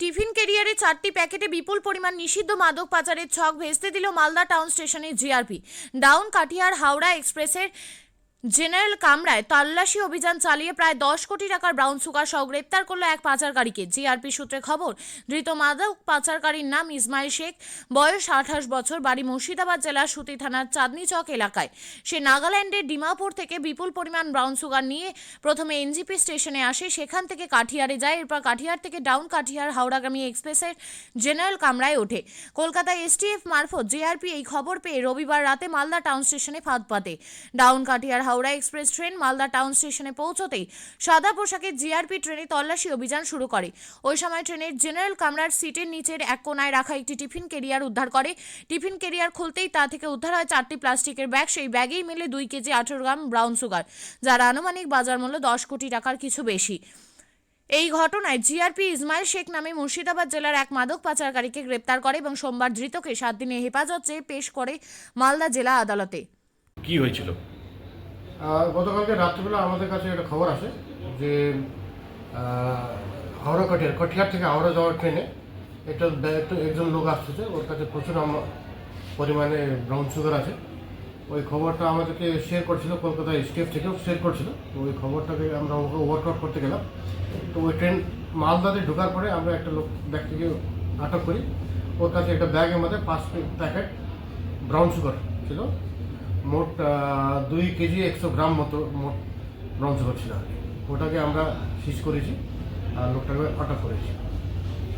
Tiffin কেরিয়ারে চারটি প্যাকেটে বিপুল পরিমাণ নিষিদ্ধ মাদক পাচারের ছক ভেস্তে দিল মালদা টাউন স্টেশনের জিআরপি। ডাউন কাটিয়ার হাওড়া এক্সপ্রেসের জেনারেল কামরায় তল্লাশি অভিযান চালিয়ে প্রায় দশ কোটি টাকার ব্রাউন সুগার সহ গ্রেপ্তার করল এক পাচারকারীকে। জিআরপি সূত্রে খবর, ধৃত মাদক পাচারকারীর নাম ইসমাইল শেখ, বয়স আঠাশ বছর, বাড়ি মুর্শিদাবাদ জেলার সুতি থানার চাঁদনি চক এলাকায়। সে নাগাল্যান্ডের ডিমাপুর থেকে বিপুল পরিমাণ ব্রাউন সুগার নিয়ে প্রথমে এনজিপি স্টেশনে আসে, সেখান থেকে কাঠিয়ারে যায়, এরপর কাঠিয়ার থেকে ডাউন কাঠিয়ার হাওড়াগামী এক্সপ্রেসের জেনারেল কামরায় ওঠে। কলকাতা এসটিএফ মারফত জেআরপি এই খবর পেয়ে রবিবার রাতে মালদা টাউন স্টেশনে ফাঁদ পাতে। Down Katihar Howrah express train Malda town স্টেশনে পৌঁছতেই সাদা পোশাকে জিআরপি ট্রেনে তল্লাশি অভিযান শুরু করে। ওই সময় ট্রেনের জেনারেল কামরার সিটের নিচের এক কোনায় রাখা একটি টিফিন কেরিয়ার উদ্ধার করে। টিফিন কেরিয়ার খুলতেই তা থেকে উদ্ধার হয় চারটি প্লাস্টিকের ব্যাগ। সেই ব্যাগেই মিলে দুই কেজি আঠেরো গ্রাম ব্রাউন সুগার, যার আনুমানিক বাজার মূল্য দশ কোটি টাকার কিছু বেশি। এই ঘটনায় জিআরপি ইসমাইল শেখ নামে মুর্শিদাবাদ জেলার এক মাদক পাচারকারীকে গ্রেপ্তার করে এবং সোমবার ধৃতকে সাত দিনে হেফাজত চেয়ে পেশ করে মালদা জেলা আদালতে। কি হয়েছিল? গতকালকে রাত্রিবেলা আমাদের কাছে একটা খবর আসে যে হাওড়া কটিয়ার কটিয়ার থেকে হাওড়া যাওয়ার ট্রেনে একটা একজন লোক আসতেছে, ওর কাছে প্রচুর পরিমাণে ব্রাউন সুগার আছে। ওই খবরটা আমাদেরকে শেয়ার করছিল কলকাতা স্টেট থেকেও শেয়ার করছিল। তো ওই খবরটাকে আমরা ওকে ওয়ার্কআউট করতে গেলাম। তো ওই ট্রেন মালদাতে ঢোকার পরে আমরা একটা লোক ব্যক্তিকে আটক করি। ওর কাছে একটা ব্যাগের মধ্যে পাঁচ প্যাকেট ব্রাউন সুগার ছিল। মোট দুই কেজি একশো গ্রাম মতো মোট লঞ্চ সুগার ছিল আর কি। ওটাকে আমরা সিজ করেছি আর লোকটাকে আটক করেছি।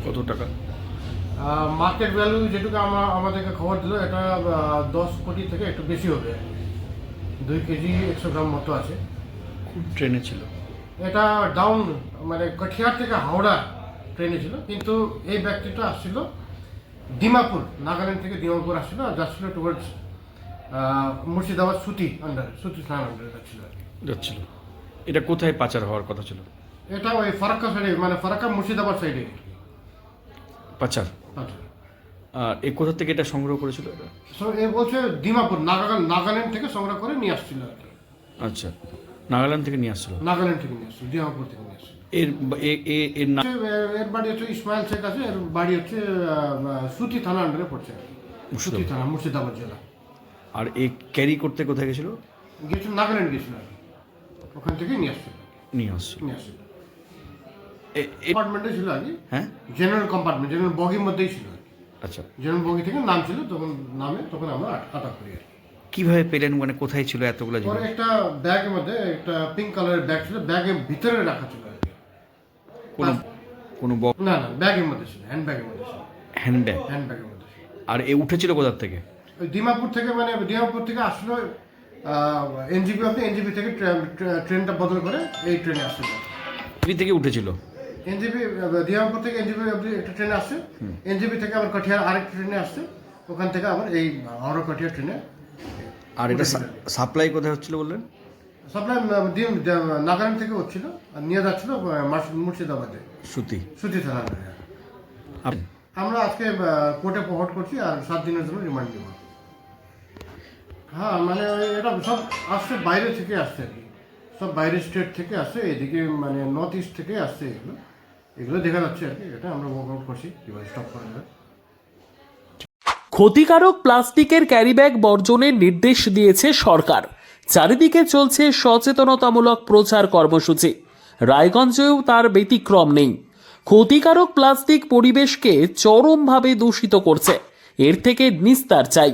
কত টাকা? মার্কেট ভ্যালু যেটুকু আমরা আমাদেরকে খবর দিল এটা দশ কোটি থেকে একটু বেশি হবে। দুই কেজি একশো গ্রাম মতো আছে। ট্রেনে ছিল। এটা ডাউন মানে কঠিয়ার থেকে হাওড়া ট্রেনে ছিল। কিন্তু এই ব্যক্তিটা আসছিল ডিমাপুর নাগাল্যান্ড থেকে ডিমাপুর আসছিল আর যাচ্ছিল টুয়ার্ডস মুর্শিদাবাদ সুতি আন্ডার সুতি থানার আন্ডারে যাচ্ছিল আর কি। যাচ্ছিল এটা কোথায় পাচার হওয়ার কথা ছিল? এটা ওই ফারাক্কা সাইডে মানে ফারাক্কা মুর্শিদাবাদ সাইডে পাচার? আচ্ছা আর এ কোথা থেকে এটা সংগ্রহ করেছিল এটা? সো এ বলছে ডিমাপুর নাগাল্যান্ড নাগাল্যান্ড থেকে সংগ্রহ করে নিয়ে আসছিল আর কি। আচ্ছা নাগাল্যান্ড থেকে নিয়ে আসছিল? নাগাল্যান্ড থেকে নিয়ে আসছিল ডিমাপুর থেকে নিয়ে আসছিল। এর বা- এ- এ- এর নাম এর বাড়ি হচ্ছে ইসমাইল শেখ আছে এর বাড়ি হচ্ছে আহ, সুতি থানা আন্ডারে পড়ছে। সুতি। থানা মুর্শিদাবাদ জেলা। আর এ ক্যারি করতে কোথায় গেছিল? গিয়েছিল নাগাল্যান্ড গিয়েছিল আর কি। ওখান থেকেই নিয়ে আসছিল। নিয়ে আসছিল। নিয়ে আসছিল। কম্পার্টমেন্টে ছিল আর কি। হ্যাঁ? জেনারেল কম্পার্টমেন্ট জেনারেল বগির মধ্যেই ছিল আর কি। আচ্ছা। জেনারেল বগি থেকে নাম ছিল তখন নামে তখন আমরা আট- আটক করি আর কীভাবে পেলেন? মানে কোথায় ছিল এতগুলো জিনিস? একটা ব্যাগের মধ্যে একটা পিঙ্ক কালারের ব্যাগ ছিল ব্যাগের ভিতরে রাখা ছিল আর কি। কোনো কোনো না না ব্যাগের মধ্যে ছিল হ্যান্ড ব্যাগের মধ্যে ছিল। হ্যান্ডব্যাগ হ্যান্ড ব্যাগের মধ্যে আর এ উঠেছিল কোথার থেকে? ওই ডিমাপুর থেকে মানে ডিমাপুর থেকে আসলো এনজিপি অব্দি এনজিপি থেকে ট্রে- ট্রে- ট্রেনটা বদল করে এই ট্রেনে আসছিল পৃথিবী থেকে উঠেছিল? এনজিপি ডিমাপুর থেকে এনজিপি অব্দি একটা ট্রেনে আসছে। এনজিপি থেকে আবার কঠিয়ার আরেকটা ট্রেনে আসছে। ওখান থেকে আবার এই হাওড়া কঠিয়া ট্রেনে আর এটা সাপ্লাই কোথায় হচ্ছিল বললেন? সাপ্লাই নাগাল্যান্ড থেকে হচ্ছিল। আর নিয়ে যাচ্ছিল মার্শ- মুর্শিদাবাদে। সুতি। সুতি থানা আপ- আমরা আজকে কোর্টে ফরওয়ার্ড করছি আর সাত দিনের জন্য রিমান্ড দেবো হ্যাঁ মানে এটা সব আসছে বাইরে থেকে আসছে আর কি। সব বাইরের স্টেট থেকে আসছে, এদিকে মানে নর্থ ইস্ট থেকে আসছে এগুলো। এগুলো দেখা যাচ্ছে আর কি, এটা আমরা ওয়ার্কআউট করছি কীভাবে স্টপ করা যাবে। ক্ষতিকারক প্লাস্টিকের ক্যারিব্যাগ বর্জনের নির্দেশ দিয়েছে সরকার। চারিদিকে চলছে সচেতনতামূলক প্রচার কর্মসূচি। রায়গঞ্জেও তার ব্যতিক্রম নেই। ক্ষতিকারক প্লাস্টিক পরিবেশকে চরমভাবে দূষিত করছে। এর থেকে নিস্তার চাই।